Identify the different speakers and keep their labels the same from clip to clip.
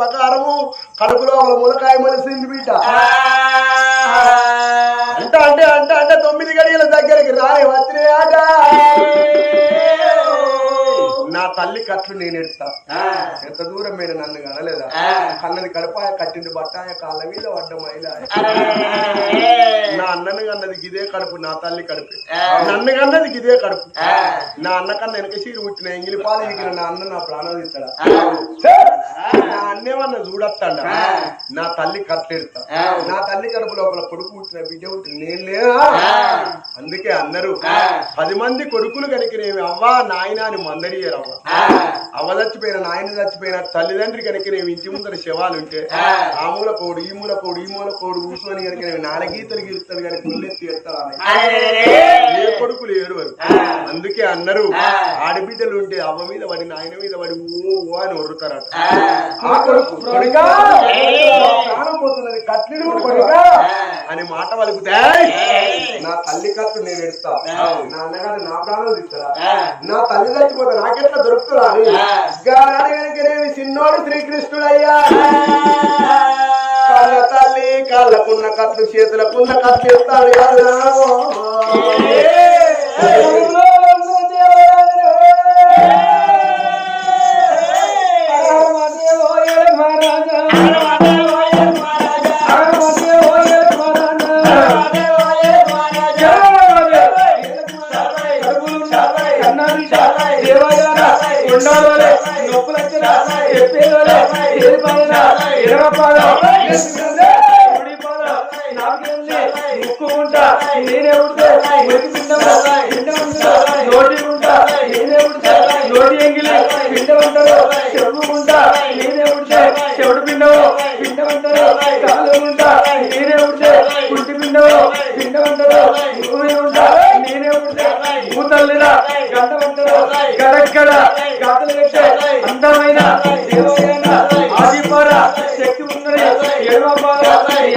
Speaker 1: ప్రకారము కడుపులో ఒక ములకాయ మలిసింది బిడ్డ. అంటే అంటే అంటే అంటే తొమ్మిది గడియల దగ్గరికి రాని వచ్చిన ఆట నా తల్లి కట్లు నేను ఎడతా ఎంత దూరం మీద నన్ను కనలేదా? కన్నది కడపాయ కట్టింది బట్టాయ కాళ్ళ మీద పడ్డ మైల నా అన్నను కన్నది గిదే కడుపు నా తల్లి కడుపు. నన్ను కన్నది గిదే కడుపు. నా అన్న కన్నా వెనక సీరు పుట్టిన ఎంగిలి పాలు ఎగిన నా అన్న నా ప్రాణం ఇస్తాడా నా అన్నేమన్నా చూడొస్తాడా? నా తల్లి కట్టెడతా నా తల్లి కడుపు లోపల కొడుకు పుట్టిన బిడ్డ పుట్టిన నేను లేదా అందుకే అన్నారు పది మంది కొడుకులు కనుకనేవి అవ్వా నాయన అని మందడియరవ్వ అవ్వ చచ్చిపోయిన నాయన చచ్చిపోయిన తల్లిదండ్రి కనుకనేవి ఇంటి ముందర శవాలు ఉంటే ఆ. మూల కోడు ఈ మూల కోడు ఈ మూల కోడు కూర్చొని కనుకనేవి నాలుగీతలు గీరుతాడు కానీ పుల్లెత్తి ఎత్తాడు ఏ కొడుకులు ఏడువరు అందుకే అన్నారు ఆడబిడ్డలు ఉంటే అవ్వ మీద పడి నాయన మీద పడి ఓ ఓ అని ఒర్రుతారట. ఆ. కొడుకు ప్రాణం పోతున్నది కొడుకా? అని మాట వలుకుతే నా తల్లి కట్టు నేను ఎడుస్తా. నా అన్నగారు నా ప్రాణం తీస్తారా? నా తల్లి చచ్చిపోతే నాకెట్లా గానాడు కనుకనేవి చిన్నోడు శ్రీకృష్ణుడయ్యా. కళ్ళ తల్లి కాళ్ళకున్న కట్లు చేతులకున్న కట్లు ఎత్తాడు
Speaker 2: పిండవు భూమి ఉంటా. నేనే ఉడితే భూతల్లిరా గంటమంటారు గడగడ. గాతలు పెట్టే అందమైన దేవమైన ఆదిపార. శక్తి ఉన్నది ఎడమ పాద.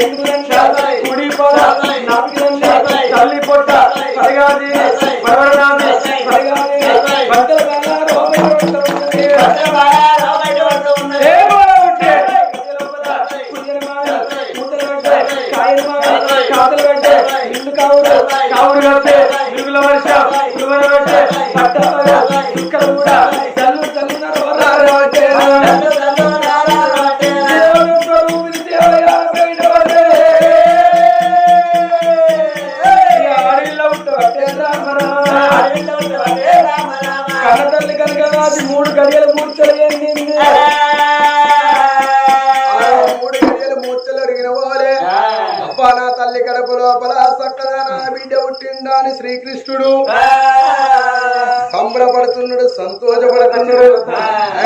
Speaker 2: ఎందుకంటే కుడి పాద. నాపికంటే తల్లి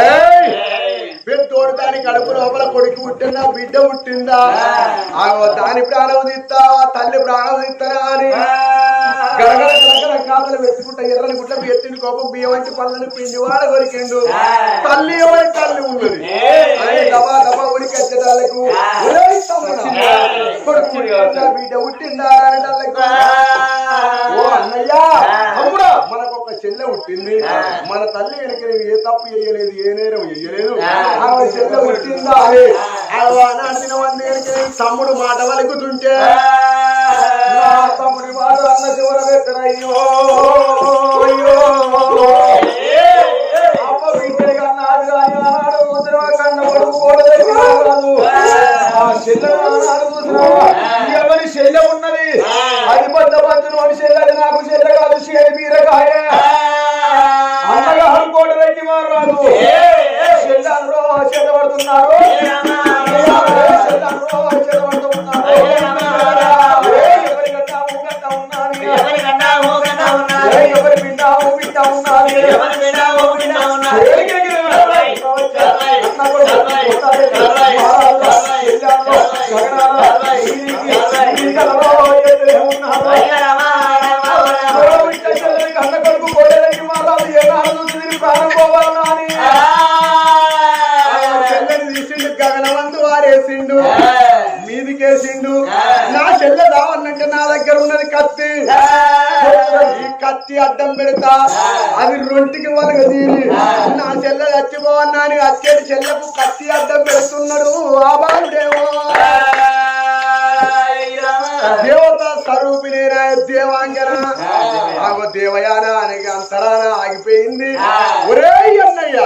Speaker 1: ఏయ్! పెద్దోడు దాని కడుపు లోపల కొడుకు పుట్టిందా బిడ్డ పుట్టిందా? ఆ. దాని ప్రాణం తీస్తా ఆ తల్లి ప్రాణం తీస్తారా అని. కాతలు వెతుకుంటా ఎర్రని గుట్ల ఎత్తిని కోపం బియ్యం వంటి పళ్ళని పిండి వాడ కొరికిండు తల్లి ఎవరి తల్లి ఉన్నది? ఒరేయ్ తమ్ముడా, కొడుకు పుట్టిందా బిడ్డ పుట్టిందా అన్నయ్య తమ్ముడా మనకు ఒక చెల్లె పుట్టింది. మన తల్లి కనుక ఏ తప్పు చేయలేదు ఏ నేరం చేయలేదు. ఆమె చెల్లె పుట్టిందా? అని నాటిన వంద తమ్ముడు మాట వలుకుతుంటే తమ్ముడి మాట అన్న చివర పెట్టనయ్యో అయ్యో అమ్మ బిడ్డలు కన్నాడు ముద్ర కన్న కొడుకు కూడా ఎవరి చెల్లె ఉన్నది? అది అని చెల్లెది నాకు చెల్లె కాదు చేరి అడ్డం పెడతా? అది రొంటికి వలగ తీరి. నా చెల్ల చచ్చిపోవన్నా అని అచ్చేటి చెల్లకు కత్తి అడ్డం పెడుతున్నాడు. ఆ బాలుడేమో దేవత స్వరూపిణేన దేవాంగన ఆగో దేవయాన అంతరాన ఆగిపోయింది. ఒరే అన్నయ్య.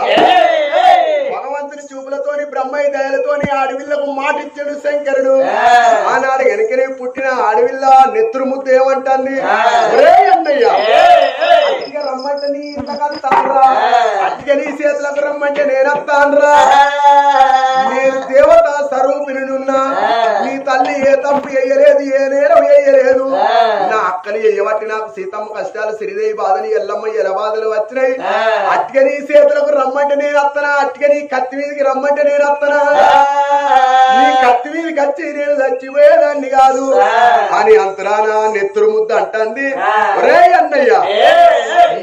Speaker 1: చూపులతోని బ్రహ్మయ్య దయలతోని అడవిళ్ళకు మాటిచ్చాడు శంకరుడు. ఆనాడు వెనకనే పుట్టిన అడవిల్ల నెత్తురు ముద్ద ఏమంటుంది? రమ్మంటే నీ ఇంతకంతాన్రా అట్టిగా నీ చేతులకు రమ్మంటే నేనత్తాన్రా నేను దేవత స్వరూపిణున్నా నీ తల్లి ఏ తప్పు వేయలేదు ఏ నేరం వేయలేదు అక్కని ఎయ్యబట్టి నాకు సీతమ్మ కష్టాలు సిరిదేవి బాధలు ఎల్లమ్మ ఎల బాధలు వచ్చినాయి. అట్టిగా నీ చేతులకు రమ్మంటే నేను వత్తనా? అట్టిగా నీ కత్తి మీదకి రమ్మంటే నేను వత్తనా? నీ కత్తి మీదకి వచ్చి నేను చచ్చిపోయేదాన్ని కాదు. అని అంతరాన నెత్తురు ముద్ద అంటుంది. ఒరే అన్నయ్య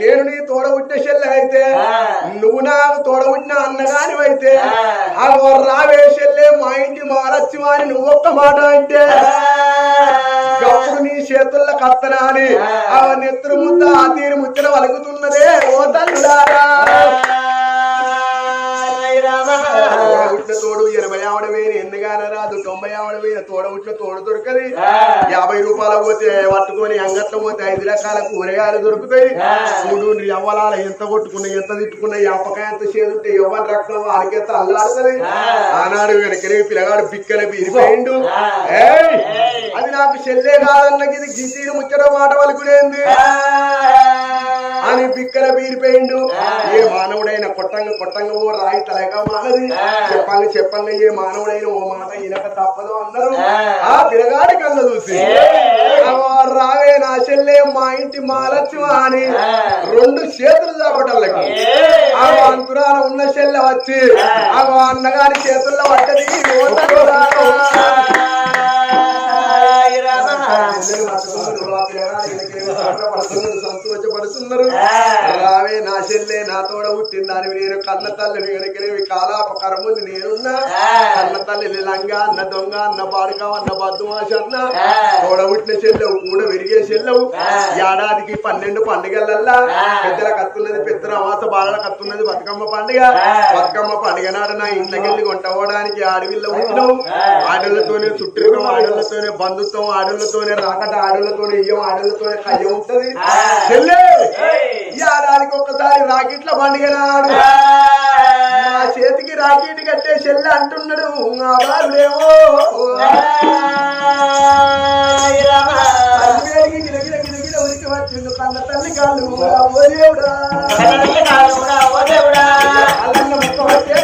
Speaker 1: నేను నీ తోడబుట్టిన చెల్లె నువ్వు నాకు తోడబుట్టిన అన్నగానివైతే ఆ. రావే చెల్లె మా ఇంటి మారచ్చు అని నువ్వు ఒక్క మాట అంటే అప్పుడు నీ చేతుల్లో కత్తనా అని ఆ. నెత్తురు ముద్ద ఆ తీరు ముచ్చట వలుకుతున్నదే ఓ తల్లుడారా తోడబుట్టిన తోడు ఎనభై ఆవిడ వేలు ఎన్నుగాన రాదు. తొంభై ఆవిడ వేలు తోడబుట్టిన తోడు దొరకది. యాభై రూపాయలు పోతే పట్టుకొని అంగట్లో పోతే ఐదు రకాల కూరగాయలు దొరుకుతాయి. మూడు ఎవ్వలాల ఎంత కొట్టుకున్నా ఎంత తిట్టుకున్నా యాపకాయ ఎంత చేదుంటే ఎవరి రక్తం వాళ్ళకెంత అల్లాడుతుంది. ఆనాడు వెనకనే పిల్లగాడు బిక్కల బీరిపోయిండు! అది నాకు చెల్లే కాదన్న ఇది గిసీలు ముచ్చట మాట వలుకునేంది అని బిక్కల బీరిపోయిండు. ఏ మానవుడైన కొట్టంగా కొట్టంగా ఓ రాయి తలక మానది. చెప్పంగా చెప్పంగా ఏ మానవుడైన ఓ మాట ఇనక తప్పదు అందరూ. ఆ. పిల్లగాడి కళ్ళ చూసి. "అవో రావే నా చెల్లె మా ఇంటి మాలచ్చు అని రెండు చేతులు చాపటల్లకి ఆ అంతురాన ఉన్న చెల్లె వచ్చి ఆ. అన్నగారి చేతుల్లో పడ్డది సంబరపడుతున్నాడు, సంతోషపడుతున్నారు. రావే నా చెల్లె నా తోడ పుట్టిందని నేను కన్న తల్లిని వెనకనేవి కాలాపకరముంది నేనున్నా. కన్న తల్లి లంగ అన్న దొంగ అన్న బాడుక అన్న బద్దుమాష అన్న. తోడ పుట్టిన చెల్లెవు కూడా విరిగే చెల్లెవు. ఏడాదికి పన్నెండు పండుగలల్లా. పెద్దల కత్తున్నది పెద్దల అమాస బాలల కత్తున్నది బతుకమ్మ పండుగ. బతుకమ్మ పండుగ నాడు నా ఇంట్లోకెళ్ళి కొంటవడానికి అడవిలో ఉంటున్నావు ఆడలతోనే చుట్టూ ఆడలతోనే బంధుత్వం ఆడలతోనే రాకట ఆడలతోనే ఇయ్యం ఆడలతోనే కయ్యం ఉంటది. చెల్లె! ఏడాదికి ఒక్కసారి రాకెట్ల పండుగ నాడు మా చేతికి రాకెట్ కట్టే చెల్లె అంటున్నాడు. ఉరికి వచ్చిండు కన్న తల్లి కాళ్ళు ఓ దేవుడా. అల్లన్న మొక్క వచ్చే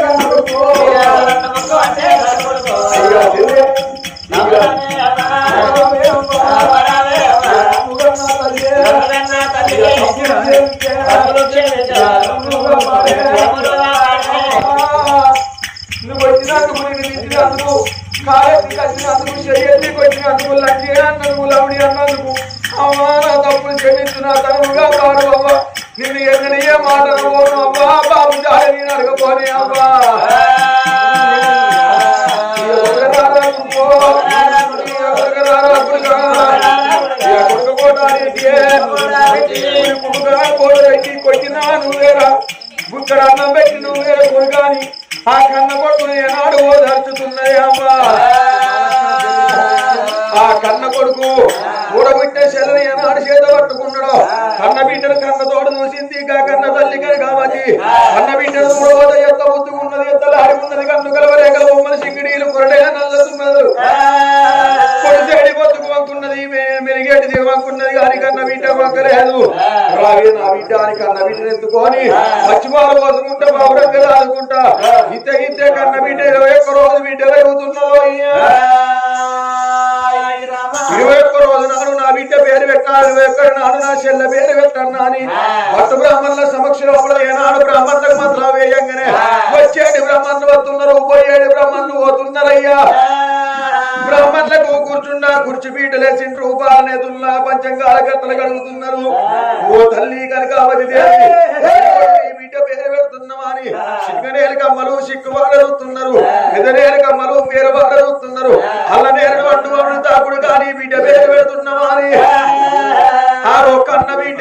Speaker 3: నువ్వు వచ్చినందుకు నేను ఇచ్చినందుకు కాలేజీకి వచ్చినందుకు చెయ్యకి వచ్చినందుకు లక్ష్మి అన్నందుకు లవడి అన్నందుకు అమ్మా నా తప్పులు క్షమించు నా తనువుగా కాడు అవ్వ నిన్ను ఎన్నని ఏ మాట అనుకోను అవ్వా బాబు జాలి నేను అవ్వా ఆ కన్న కొడుకుని ఏనాడు ఓదార్చుతున్నది అమ్మా? ఆ కన్న కొడుకు ఊడబుట్టే చెల్లని ఏనాడు చేత పట్టుకున్నాడు? కన్న బిడ్డను కన్న తోడు చూసింది ఇంకా కన్న తల్లి కాబట్టి. కన్న బిడ్డను మూడవద ఎంత ముద్దుకున్నది ఎంత లాడుకున్నది కన్ను కలవరేగల బొమ్మల సింగిడీలు కొరడైన నల్లతున్నది మెరిగేటి దిగమనుకున్నది కానీ కన్న బిడ్డ రావే నా బిడ్డ అని కన్న బిడ్డను ఎత్తుకొని పోసుకుంటా బాబుడంగా ఆదుకుంటా. ఇంత ఇంతే కన్న బిడ్డ ఇరవై ఒక్క రోజు బిడ్డ పెరుగుతున్నదో అయ్యా. ఇరవై ఒక్క రోజు నాడు నా బిడ్డ పేరు పెట్టాలి. ఇరవై ఒక్క నాడు నా చెల్ల పేరు పెట్టన్నా అని భక్త బ్రాహ్మణుల సమక్షంలో ఏనాడు బ్రాహ్మణులకు మాత్రం వేయంగానే వచ్చేటి బ్రాహ్మణులు వస్తున్నారు పోయేటి బ్రాహ్మణులు పోతున్నారయ్యా బ్రాహ్మణులకు కూర్చున్న కుర్చీ పీటలేసిన రూపాలనే తుల్లా పంచంగాల కట్టలు కడుగుతున్నారు. ఓ తల్లి బిడ్డ పేరు పెడుతున్నామా అని సిగ్గనేరు కమ్మలు సిక్కువాడవుతున్నారు ఎదనేరు కమ్మలు పేరువాడవుతున్నారు అల్లనేరు అడ్డు తాకుడు కానీ బిడ్డ పేరు ఆ. ఒక్క అన్న బిడ్డ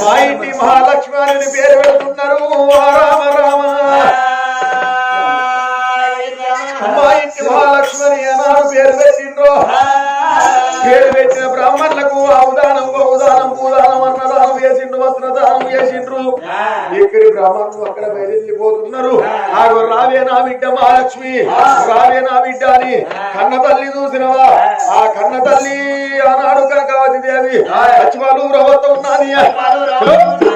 Speaker 3: మా ఇంటి మహాలక్ష్మి అని పేరు పెడుతున్నారు. మహాలక్ష్మి రావే నా బిడ్డ అని కన్న తల్లి చూసినవా? ఆ. కన్న తల్లి ఆనాడు కనకావతి దేవి లక్ష్మాలు ఉన్నది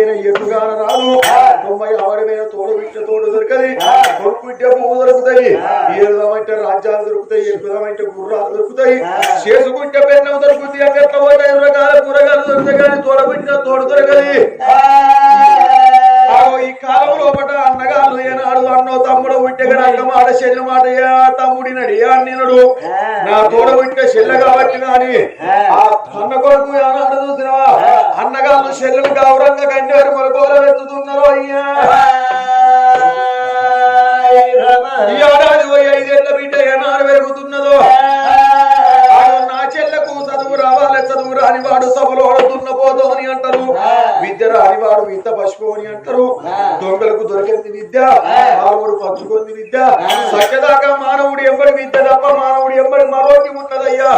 Speaker 3: వేల ఎటుగాన రాదు. తొంభై ఆవిడ వేల తోడు బిడ్డ తోడు దొరకది కొడుకు బిడ్డ పువ్వు దొరుకుతాయి. ఏరుదామంటే రాజ్యాలు దొరుకుతాయి ఎక్కుదామంటే గుర్రాలు దొరుకుతాయి. చేసుకుంటే పెన్నం దొరుకుతాయి అంగట్లో పోతే ఐదు రకాల కూరగాయలు దొరుకుతాయి కానీ తోడ బిడ్డ తోడు దొరకది. ఈ కాలం లోపల అన్నగారు ఏనాడు అన్నో తమ్ముడు ఉట్టగా అన్న మాట చెల్లె మాట ఏ తమ్ముడినడి ఏ అన్నినడు? నా తోడ ఉట్ట చెల్లె కాబట్టి గాని ఆ. అన్న కొడుకు ఏనాడు చూసినవా? అన్నగారు చెల్లెలు గౌరంగా కంటారు మరకోల వెతుతున్నారు అయ్యా. ఈ ఏడాది పోయి ఐదేళ్ళ బిడ్డ ఏనాడు పెరుగుతున్నదో? నా చెల్లెకు చదువు రావాలి చదువు రాని వాడు సభలో దున్నపోదు అని అంటారు. విద్య వాడు వింత పశువు అని అంటారు. దొంగలకు దొరికింది విద్య మానవుడు పంచుకుంది విద్య. సత్యదాకా మానవుడు ఎంబడి విద్య తప్ప మానవుడు ఎంబడి మరోటి ఉన్నదయ్యా.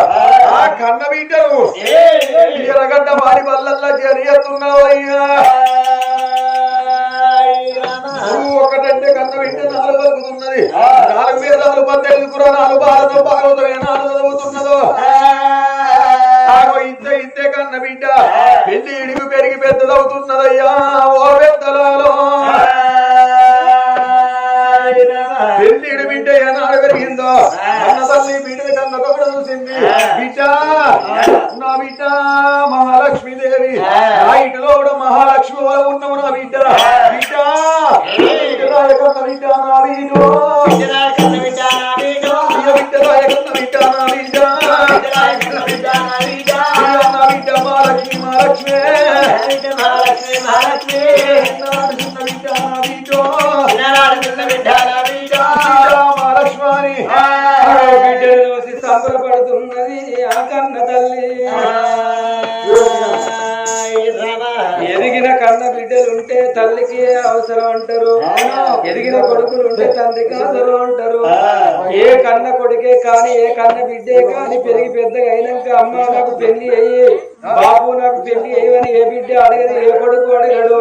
Speaker 3: ఆ. కన్న బిడ్డను ఎరగడ్డ వారి వల్లల్లా నువ్వు ఒకటంటే కన్న బిడ్డ నాలుగు వలుకుతున్నది నాలుగు వేదాలు పద్దెనిమిది పురాణాలు భారతం భాగవతం ఏనాడు చదువుతున్నదో ఆగో కన్న బిడ్డ పెళ్ళి ఇడిగి పెరిగి పెద్దదవుతున్నదయ్యా ఓ పెద్దలలో. పెళ్ళిడి బిడ్డ ఏనాడు పెరిగిందో అన్న తల్లి బిడ్డని కన్న తోడు చూసింది. బిడ్డ నా బిడ్డ మహాలక్ష్మి దేవి నా ఇంటిలో కూడా మహాలక్ష్మి వల్ల ఉన్నావు నా బిడ్డ. బిడ్డ బిడ్డ రాయకన్న బిడ్డ నా బిడ్డ. బిడ్డ బిడ్డ. రాయకన్న బిడ్డ నా బిడ్డ. బిడ్డ నా
Speaker 2: అవసరం అంటారు. ఎదిగిన కొడుకులు ఉంటే తండ్రికి అవసరం అంటారు. ఏ కన్న కొడుకే కాని ఏ కన్న బిడ్డే కాని పెరిగి పెద్దగా అయినాక అమ్మ నాకు పెళ్ళి అయ్యి బాబు నాకు పెళ్ళి అయ్యని ఏ బిడ్డ అడగదు ఏ కొడుకు అడగడు.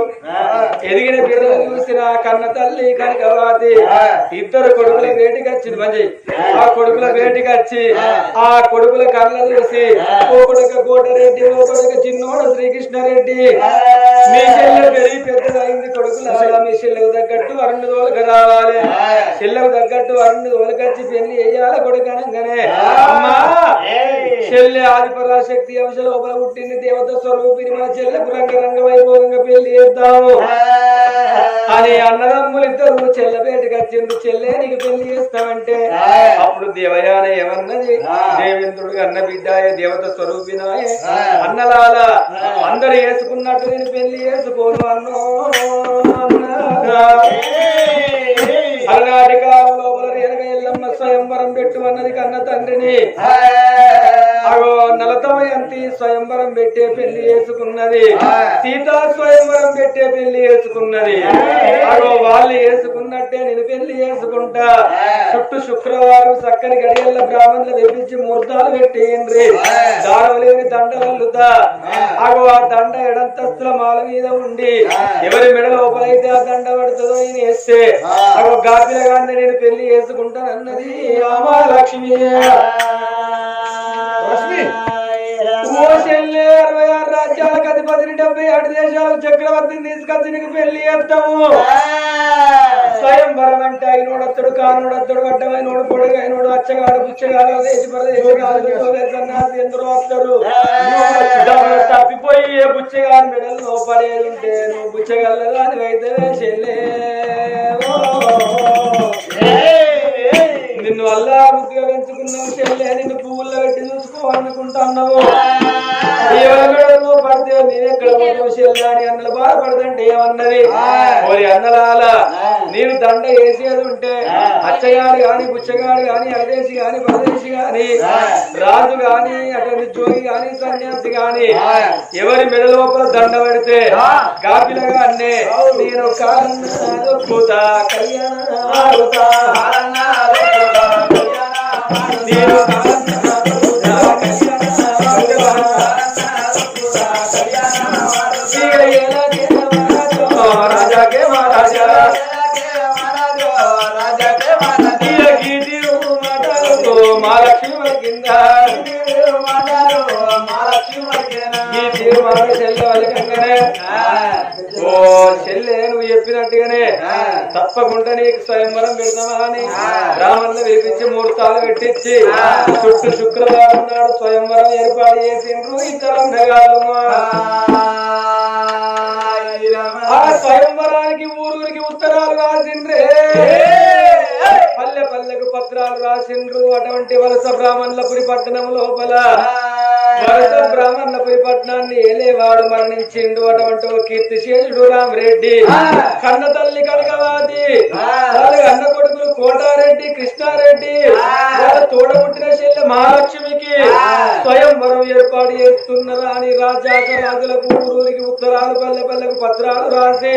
Speaker 2: ఎదిగిన బిడ్డలు చూసిన కన్న తల్లి కనకవాతి ఇద్దరు కొడుకుల వేటికి వచ్చింది మంచి ఆ. కొడుకుల వేటికి వచ్చి ఆ. కొడుకుల కళ్ళ చూసి ఓ కొడుక కోటరెడ్డి ఓ కొడుక చిన్నోడు శ్రీకృష్ణారెడ్డి. మీ చెల్లె పెరిగి పెద్దదైంది కొడుకుల మీ చెల్లెకు తగ్గట్టు అరుణ్ తోలక రావాలి. చెల్లెకు తగ్గట్టు అరుణ్ తోలకచ్చి పెళ్ళి వేయాలి కొడుకు అనగానే. అమ్మా! చెల్లె ఆదిపరాశక్తి అంశ లోపల పుట్టింది దేవత స్వరూపిణి మన చెల్లెకు రంగరంగ వైభవంగా పెళ్ళి చేద్దాము. అని అన్నదమ్ములు ఇద్దరు చెల్లె బయటకు వచ్చిండ్రు చెల్లె నీకు పెళ్ళి చేస్తామంటే. అప్పుడు దేవయాన ఏమన్నది? దేవేంద్రుడు అన్న బిడ్డాయ దేవత స్వరూపినాయ అన్నలాల అందరు వేసుకున్నట్టు నేను పెళ్ళి చేసుకోను అన్నో. అలనాటి కాలం లోపల రేణుక ఎల్లమ్మ స్వయంవరం పెట్టు అన్నది కన్న తండ్రిని. అగో నలతమయంతి స్వయంవరం పెట్టే పెళ్ళి చేసుకున్నది సీతా స్వయంవరం పెట్టే పెళ్ళి చేసుకున్నది అగో వాళ్ళు వేసుకున్నట్టే నేను పెళ్ళి చేసుకుంటా. చుట్టూ శుక్రవారం చక్కని గడియల్ల బ్రాహ్మణులు తెప్పించి ముహూర్తాలు పెట్టేయండ్రి. దారం లేని దండలల్లుతా అగో ఆ దండ ఎడంతస్తుల మాల మీద ఉండి ఎవరి మెడ లోపలైతే ఆ దండ పడుతుందో నేను వేస్తే. అగో గాపిల గాంధీ నేను పెళ్ళి చేసుకుంటానన్నది రామాలక్ష్మి
Speaker 3: లక్ష్మి
Speaker 2: ఓ అరవై ఆరు రాజ్యాలకు అధిపతిని డెబ్బై ఏడు దేశాలకు చక్రవర్తిని తీసుకొచ్చి నీకు పెళ్ళి చేస్తాము. స్వయంవరం అంటే అయినోడత్తడు కానోడత్తడు వడ్డమైనోడు పొడుగైనోడు అచ్చగాడు పుచ్చగాడు దేశ ప్రదేశగాడు సన్నాసి ఎందరో వస్తారు. తప్పిపోయి ఏ బుచ్చగాని మెడల్లో పడేది ఉంటే నువ్వు బుచ్చగల్లదాని అయితే చెల్లె నిన్ను అల్లా ముద్దుగా పెంచుకున్నావు చెల్లె నిన్ను పువ్వుల్లో పెట్టి చూసుకోవాలనుకుంటున్నావు ఎవరిలో పడితే పోతావు చెల్లె అని అన్నలు బాధపడదంటే ఏమన్నది? ఓరి అన్నలాల నేను దండ వేసేది ఉంటే అచ్చగాడు గాని బుచ్చగాడు గాని అదేసి గాని పరదేశి గాని రాజు గాని అటువంటి జోగి గాని సన్యాసి గాని ఎవరి మెడ లోపల దండ పెడితే కాపిలగా అన్నే నేను కాలూతా కళ్యాణ. నేను చెల్లె వలకంగానే ఓ చెల్లె నువ్వు చెప్పినట్టుగానే తప్పకుండా నీకు స్వయంవరం పెడతామా అని రామన్న వేపించి ముహూర్తాలు పెట్టించి చుట్టూ శుక్రవారం నాడు స్వయంవరం ఏర్పాటు చేసిండ్రు ఇద్దరు అందగాళ్ళు. ఆ. స్వయంవరానికి ఊరూరికి ఉత్తరాలు రాసిండ్రే. పల్లె పల్లెకు పత్రాలు రాసిండ్రు. అటువంటి వలస బ్రాహ్మణులపురి పట్టణం లోపల వలస బ్రాహ్మణులపురి పట్టణాన్ని ఏలేవాడు మరణించిండు. అటువంటి ఓ కీర్తిశేషుడు రామరెడ్డి. కన్న తల్లి కనకవాది. వాళ్ళ అన్న కొడుకులు కోటారెడ్డి కృష్ణారెడ్డి. వాళ్ళ తోడబుట్టిన చెల్లె మహాలక్ష్మికి స్వయంవరం ఏర్పాటు చేస్తున్నారా అని రాజాక రాజులకు ఊరూరికి ఉత్తరాలు పల్లె పల్లెకు పత్రాలు రాసి.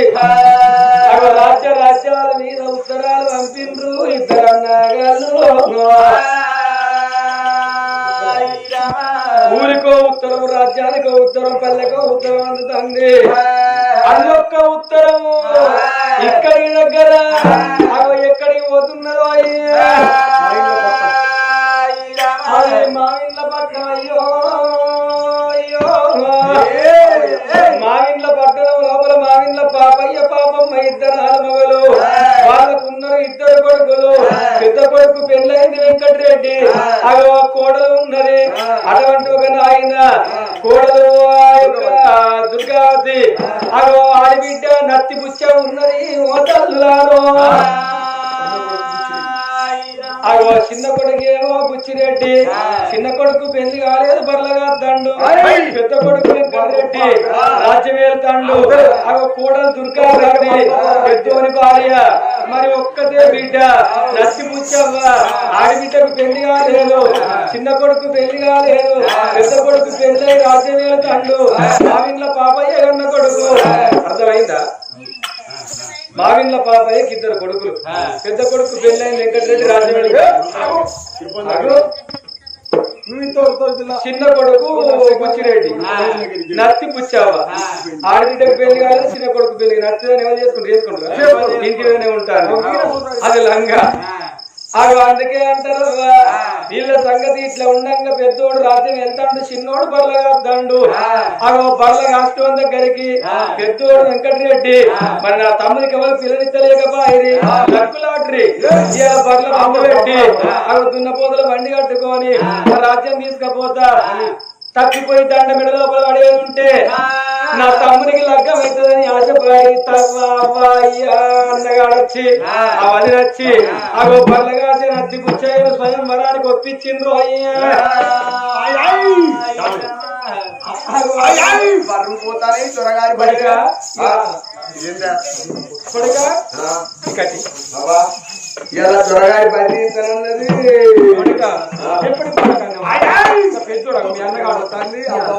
Speaker 2: అగో రాజ్య రాజ్యాల మీద ఉత్తరాలు పంపిండ్రు ఇద్దరు అన్నగాళ్ళు. ఊరికో ఉత్తరం రాజ్యానికో ఉత్తరం పల్లెకో ఉత్తరం అందుతుంది. అన్నొక్క ఉత్తరము ఇక్కడి దగ్గర. ఎక్కడికి పోతున్నదో అయ్యా అది మా ఇండ్ల పట్టణం అయ్యో. అయ్యో మా ఇండ్ల పట్టణం లోపల మా ఇండ్ల పాపయ్య పాపమ్మ ఇద్దరు ఆడమగలు. వాళ్ళకున్నారు ఇద్దరు కొడుకులు. పెద్ద కొడుకు పెళ్ళైంది వెంకటరెడ్డి. ఆ కోడలు ఉన్నది. అటువంటి ఒక నాయన. కోడలు దుర్గావతి. అగో ఆడబిడ్డ నత్తి బుచ్చ ఉన్నది ఓ తల్లులారో అగో చిన్న కొడుకు ఏమో బుచ్చిరెడ్డి చిన్న కొడుకు పెళ్ళి కాలేదు బర్లగా దండు. పెద్ద కొడుకు వెంకటరెడ్డి రాజ్యం వెళ్తాండు అగో కోడలు దుర్గారెడ్డి పెద్దోని భార్య. మరి ఒక్కతే బిడ్డ. నచ్చి ముచ్చవ్వ ఆడబిడ్డకు పెళ్ళి కాలేదు. చిన్న కొడుకు పెళ్ళి కాలేదు. పెద్ద కొడుకు పెళ్ళి రాజ్యం వెళ్తాండు మావిండ్ల పాపయ్య అన్న కొడుకు. అర్థమైందా? మావిండ్ల పాపయ్యకి ఇద్దరు కొడుకులు. పెద్ద కొడుకు పెళ్ళైన వెంకటరెడ్డి రాజమండ్రి. చిన్న కొడుకు బుచ్చిరెడ్డి. నత్తి పుచ్చావ ఆడబిడ్డకు పెళ్ళి కాదు చిన్న కొడుకు పెళ్ళి నత్తి ఎవరు చేసుకుంటారు? చేసుకుంటారు ఇంటిలోనే ఉంటారు అది లంగా. అవి అందుకే అంటారు. వీళ్ళ సంగతి ఇట్లా ఉండంగా పెద్దోడు రాత్రి వెళ్తాడు చిన్నోడు బర్ల కాస్తాడు అగో బర్ల కాష్టం దగ్గరికి పెద్దోడు వెంకటరెడ్డి. మరి నా తమ్ముడికి ఎవరు పిల్లనిత్తలేకపోయి లక్కులాట్రి ఇలా బర్ల పెట్టి అవి దున్నపోతల బండి కట్టుకొని రాజ్యం తీసుకపోతా. తప్పిపోయి దండ మెడ లోపల పడేది ఉంటే నా తమ్మునికి లగ్గం అవుతుందని ఆశపడి తవ్వ అవ్వ అయ్యా అన్నగాడొచ్చి ఆ. వదిలి వచ్చి అగో బల్లగాసి నత్తి పుచ్చయ్య స్వయం వరానికి ఒప్పించిండ్రు అయ్యా.
Speaker 1: పోతానే త్వరగారి
Speaker 2: కొడుక?
Speaker 1: ఇలా అన్నది
Speaker 2: మీ అన్నగాడు తండ్రి అబ్బా.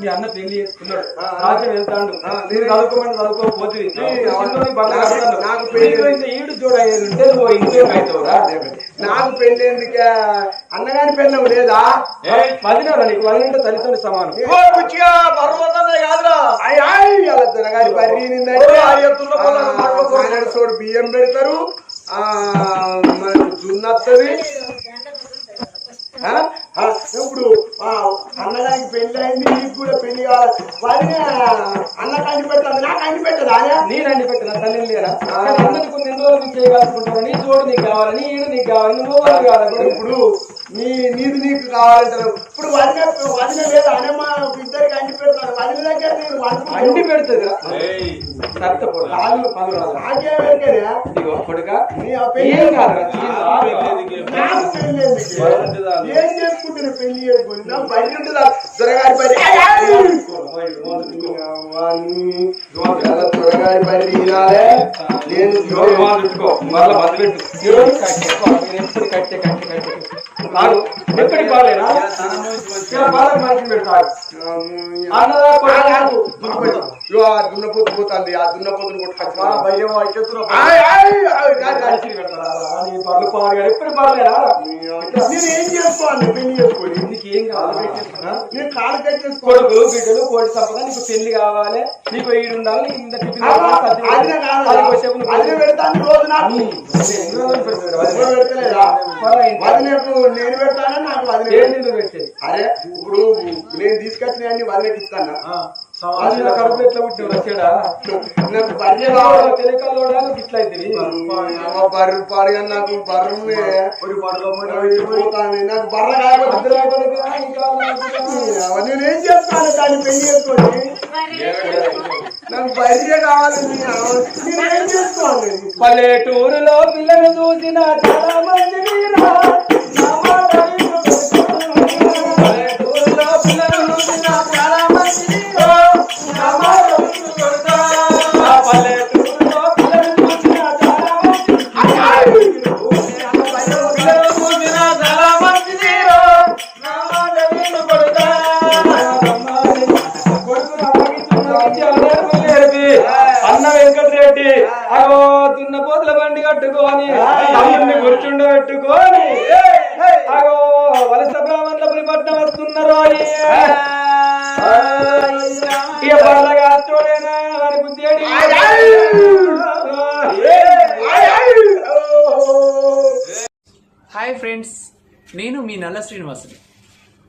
Speaker 2: మీ అన్న పెళ్ళి చేసుకున్నాడు. రాజ్యం వెళ్తాడు. నేను చదువుకోమని చదువుకోకపోతే
Speaker 1: నాకు పెళ్ళి-
Speaker 2: ఈడు జోడు అయ్యేది ఉంటే నువ్వు ఇంకేం అవుతావురా?
Speaker 1: నాకు పెళ్ళి ఎందుకే? అన్నగారి పెళ్ళం లేదా?
Speaker 2: వదిలేరా నీకు? వదిలింటే తల్లితో సమానం.
Speaker 1: బర్రీ నిందంటే ఆయన చోడు బియ్యం పెడతారు. జున్ను వస్తుంది ఇప్పుడు పెళ్ళి అయింది నీకు కూడా పెళ్ళి కావాలి. అన్న కంటి పెట్టదు నా కంటి పెట్టదు అనే
Speaker 2: నేను అండి పెట్టిన తల్లి లేరా? అన్నది కొన్ని ఎన్ని రోజులు నీకు చేయగలుగుతుంటావు నీ తోడు నీకు కావాలి నీ ఈడు నీకు కావాలి నువ్వు కావాలి.
Speaker 1: ఇప్పుడు నీ నీది నీకు కావాలంటారు ఇప్పుడు వదిన వదిన లేదు అనేమా ఇద్దరికి అంటి పెడతారు. వదిన దగ్గర నేను.
Speaker 2: అండి పెడుతుంది? ఏం
Speaker 1: పెళ్ళి చేసుకుంటున్నా చేసుకుని నా బయట ఉంటుందా దొరగారి బయట దొరగారి బయట నేను
Speaker 2: మళ్ళా పెట్టు ఎప్పుడు కట్టే కట్టే కట్టే. కాదు. ఎప్పటి పెడతాడు
Speaker 1: కాదు. ఆ దున్నపోతు పోతుంది. ఆ దున్నపోతును కొట్టుకొచ్చి
Speaker 2: బాలేనా
Speaker 1: నేను ఏం చేసుకోవాలి పెళ్ళి చేసుకొని
Speaker 2: నీకు ఏం కావాలి?
Speaker 1: నేను కాలు కట్టేసుకోవాలి
Speaker 2: కొడుకులు బిడ్డలు కోడి సంపద నీకు పెళ్ళి కావాలి. నీకు ఈడు ఉండాలి ఇంత టిఫిన్
Speaker 1: పెడతాను రోజు నాకు. నేను పెడతానా? నాకు
Speaker 2: పెట్టేది?
Speaker 1: అరే ఇప్పుడు నేను తీసుకొచ్చిన అన్ని వదినకి ఇస్తానా?
Speaker 2: కడుపు ఎట్లా పుట్టిన వచ్చాడా?
Speaker 1: నాకు బర్రె కావాలి.
Speaker 2: తెలియకల్లోడా ఇట్లా అయితే
Speaker 1: బర్రె పాడుగా నాకు బర్రె పోతాను నాకు బర్రె కాకపోతే నేను ఏం చేస్తాను? దాన్ని పెళ్ళి చేసుకొని? నాకు బర్రె కావాలి
Speaker 2: పల్లెటూరులో పిల్లలు చూసిన చాలా మంది. పల్లెటూరులో పిల్లలు చూసిన